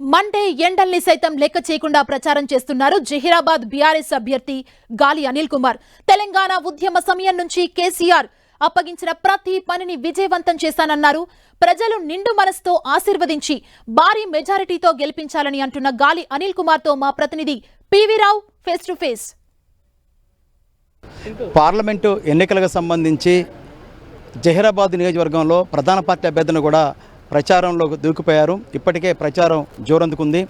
Monday ఎండల్ని సైతం లెక్క చేయకుండా ప్రచారం చేస్తున్నారు జహీరాబాద్ బీఆర్ఎస్ అభ్యర్థి గాలి అనిల్ కుమార్. తెలంగాణ ఉద్యమ సమయం నుంచి కేసీఆర్ అప్పగించిన ప్రతి పనిని విజయవంతం చేశానన్నారు ప్రజలు నిండు మనసుతో ఆశీర్వదించి భారీ మెజారిటీతో గెలిపించాలని అంటున్న గాలి అనిల్ కుమార్తో మా ప్రతినిధి PV Rao face to face. Parliament ఎన్నికలకు సంబంధించి జహీరాబాద్ నియోజకవర్గంలో ప్రధాన పార్టీ అభ్యర్థులను కూడా ప్రచారంలోకి దూకిపోయారు. ఇప్పటికే ప్రచారం జోరందుకుంది.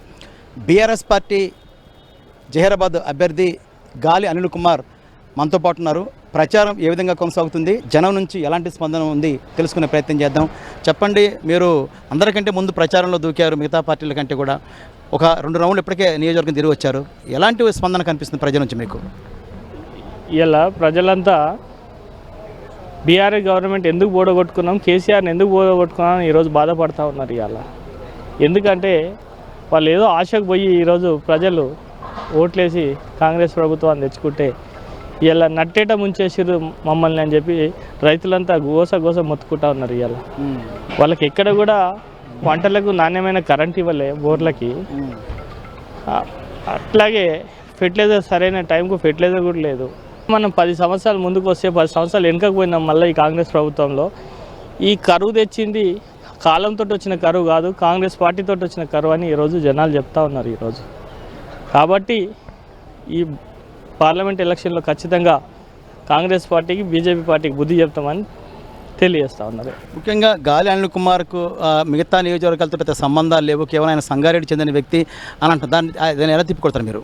బీఆర్ఎస్ పార్టీ జహీరాబాద్ అభ్యర్థి గాలి అనిల్ కుమార్ మనతో పాటు ఉన్నారు. ప్రచారం ఏ విధంగా కొనసాగుతుంది? జనం నుంచి ఎలాంటి స్పందన ఉంది? తెలుసుకునే ప్రయత్నం చేద్దాం. చెప్పండి మీరు అందరికంటే ముందు ప్రచారంలో దూకారు మిగతా పార్టీల కంటే కూడా. ఒక రెండు రౌండ్లు ఇప్పటికే నియోజకవర్గం తిరిగి వచ్చారు. ఎలాంటి స్పందన కనిపిస్తుంది ప్రజల నుంచి మీకు? ఇలా ప్రజలంతా బీఆర్ఎస్ గవర్నమెంట్ ఎందుకు ఓడగొట్టుకున్నాం కేసీఆర్ని ఎందుకు ఓడగొట్టుకున్నాం అని ఈరోజు బాధపడతా ఉన్నారు ఇవాళ. ఎందుకంటే వాళ్ళు ఏదో ఆశకు పోయి ఈరోజు ప్రజలు ఓట్లేసి కాంగ్రెస్ ప్రభుత్వాన్ని తెచ్చుకుంటే ఇలా నట్టేట ముంచేసిర్రు మమ్మల్ని అని చెప్పి రైతులంతా గోస గోస మొత్తుకుంటా ఉన్నారు ఇవాళ. వాళ్ళకి ఎక్కడ కూడా పంటలకు నాణ్యమైన కరెంట్ ఇవ్వలే బోర్లకి. అట్లాగే ఫెర్టిలైజర్ సరైన టైంకు ఫెర్టిలైజర్ కూడా లేదు. మనం పది సంవత్సరాలు ముందుకు వస్తే పది సంవత్సరాలు వెనుకకు పోయినాం మళ్ళీ ఈ కాంగ్రెస్ ప్రభుత్వంలో. ఈ కరువు తెచ్చింది కాలంతో వచ్చిన కరువు కాదు కాంగ్రెస్ పార్టీతో వచ్చిన కరువు అని ఈరోజు జనాలు చెప్తా ఉన్నారు ఈరోజు కాబట్టి ఈ పార్లమెంట్ ఎలక్షన్లో ఖచ్చితంగా కాంగ్రెస్ పార్టీకి బీజేపీ పార్టీకి బుద్ధి చెప్తామని తెలియజేస్తా ఉన్నారు. ముఖ్యంగా గాలి అనిల్ కుమార్కు మిగతా నియోజకవర్గాలతో పెద్ద సంబంధాలు లేవు. కేవలం ఆయన సంగారెడ్డి చెందిన వ్యక్తి అని అంటారు దాన్ని దాన్ని ఎలా తిప్పికొడతారు మీరు?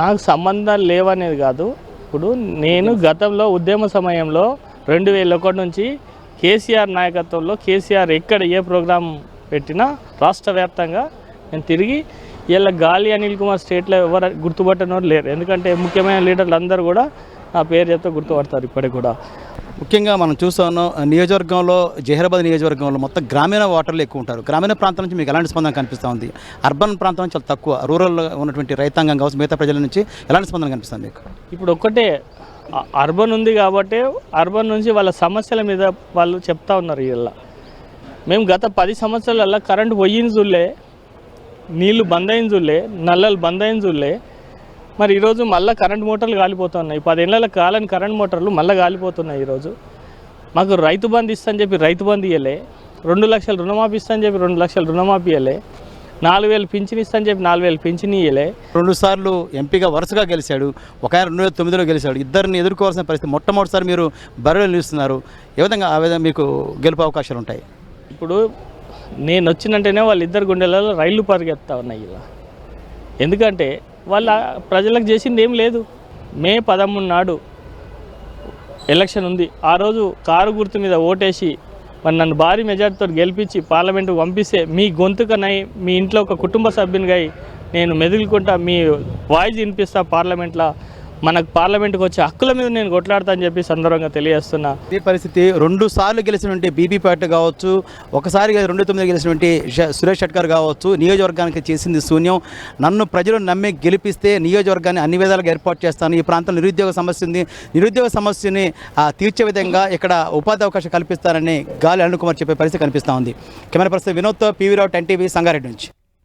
నాకు సంబంధాలు లేవనేది కాదు. ఇప్పుడు నేను గతంలో ఉద్యమ సమయంలో రెండు వేల ఒకటి నుంచి కేసీఆర్ నాయకత్వంలో కేసీఆర్ ఎక్కడ ఏ ప్రోగ్రాం పెట్టినా రాష్ట్ర వ్యాప్తంగా నేను తిరిగి ఇలా గాలి అనిల్ కుమార్ స్టేట్లో ఎవరు గుర్తుపట్టనోరు లేరు. ఎందుకంటే ముఖ్యమైన లీడర్లు అందరూ కూడా నా పేరు చెప్తే గుర్తుపడతారు ఇప్పటికి కూడా. ముఖ్యంగా మనం చూస్తాను నియోజకవర్గంలో జహీరాబాద్ నియోజకవర్గంలో మొత్తం గ్రామీణ ఓటర్లు ఎక్కువ ఉంటారు. గ్రామీణ ప్రాంతం నుంచి మీకు ఎలాంటి స్పందన కనిపిస్తూ ఉంది? అర్బన్ ప్రాంతం నుంచి చాలా తక్కువ రూరల్ ఉన్నటువంటి రైతాంగం కావచ్చు మిగతా ప్రజల నుంచి ఎలాంటి స్పందన కనిపిస్తుంది మీకు? ఇప్పుడు ఒక్కటే అర్బన్ ఉంది కాబట్టి అర్బన్ నుంచి వాళ్ళ సమస్యల మీద వాళ్ళు చెప్తా ఉన్నారు ఇలా మేము గత పది సంవత్సరాలలో కరెంటు పోయిన చూడలే నీళ్ళు బంద్ అయిన చూడలే నల్లలు బంద్ అయిన చూడలే. మరి ఈరోజు మళ్ళీ కరెంట్ మోటార్లు కాలిపోతున్నాయి. పదేళ్ళ కాలని కరెంట్ మోటార్లు మళ్ళీ కాలిపోతున్నాయి ఈరోజు. మాకు రైతు బంధు ఇస్తా అని చెప్పి రైతు బంధు ఇవ్వలే రెండు లక్షలు రుణమాఫీ ఇస్తా అని చెప్పి రెండు లక్షలు రుణమాఫీ ఇవ్వలే నాలుగు వేలు పింఛన్ ఇస్తా అని చెప్పి నాలుగు వేలు పింఛన్ ఇవ్వలే రెండు సార్లు ఎంపీగా వరుసగా గెలిచాడు. ఒక ఆయన రెండు వేల తొమ్మిదిలో గెలిచాడు. ఇద్దరిని ఎదుర్కోవాల్సిన పరిస్థితి మొట్టమొదటిసారి మీరు బరిలో నిలుస్తున్నారు. ఏ విధంగా ఆ విధంగా మీకు గెలుపు అవకాశాలు ఉంటాయి? ఇప్పుడు నేను వచ్చినంటేనే వాళ్ళిద్దరు గుండెలలో రైళ్ళు పరిగెత్తా ఉన్నాయి ఇలా. ఎందుకంటే వాళ్ళ ప్రజలకు చేసింది ఏం లేదు. మే పదమూడు నాడు ఎలక్షన్ ఉంది. ఆ రోజు కారు గుర్తు మీద ఓటేసి మరి నన్ను భారీ మెజార్టీతో గెలిపించి పార్లమెంటుకు పంపిస్తే మీ గొంతుకనై మీ ఇంట్లో ఒక కుటుంబ సభ్యునిగా నేను మెదులుకుంటా మీ వాయిస్ వినిపిస్తా పార్లమెంట్లో మనకు పార్లమెంట్కి వచ్చే హక్కుల మీద నేను కొట్లాడతా అని చెప్పి సందర్భంగా తెలియజేస్తున్నా. ఈ పరిస్థితి రెండు సార్లు గెలిచినటువంటి బీబీ పార్టీ కావచ్చు ఒకసారి రెండు తొమ్మిది గెలిచినటువంటి సురేష్ షట్కర్ కావచ్చు నియోజకవర్గానికి చేసింది శూన్యం. నన్ను ప్రజలు నమ్మి గెలిపిస్తే నియోజకవర్గాన్ని అన్ని విధాలుగా ఏర్పాటు చేస్తాను. ఈ ప్రాంతంలో నిరుద్యోగ సమస్య ఉంది. నిరుద్యోగ సమస్యని ఆ, తీర్చే విధంగా ఇక్కడ ఉపాధి అవకాశం కల్పిస్తారని గాలి అరుణ్ కుమార్ చెప్పే పరిస్థితి కనిపిస్తూ ఉంది. కెమెరా పర్సన్ వినోద్తో పీవీ రావు టెన్ టీవీ సంగారెడ్డి నుంచి.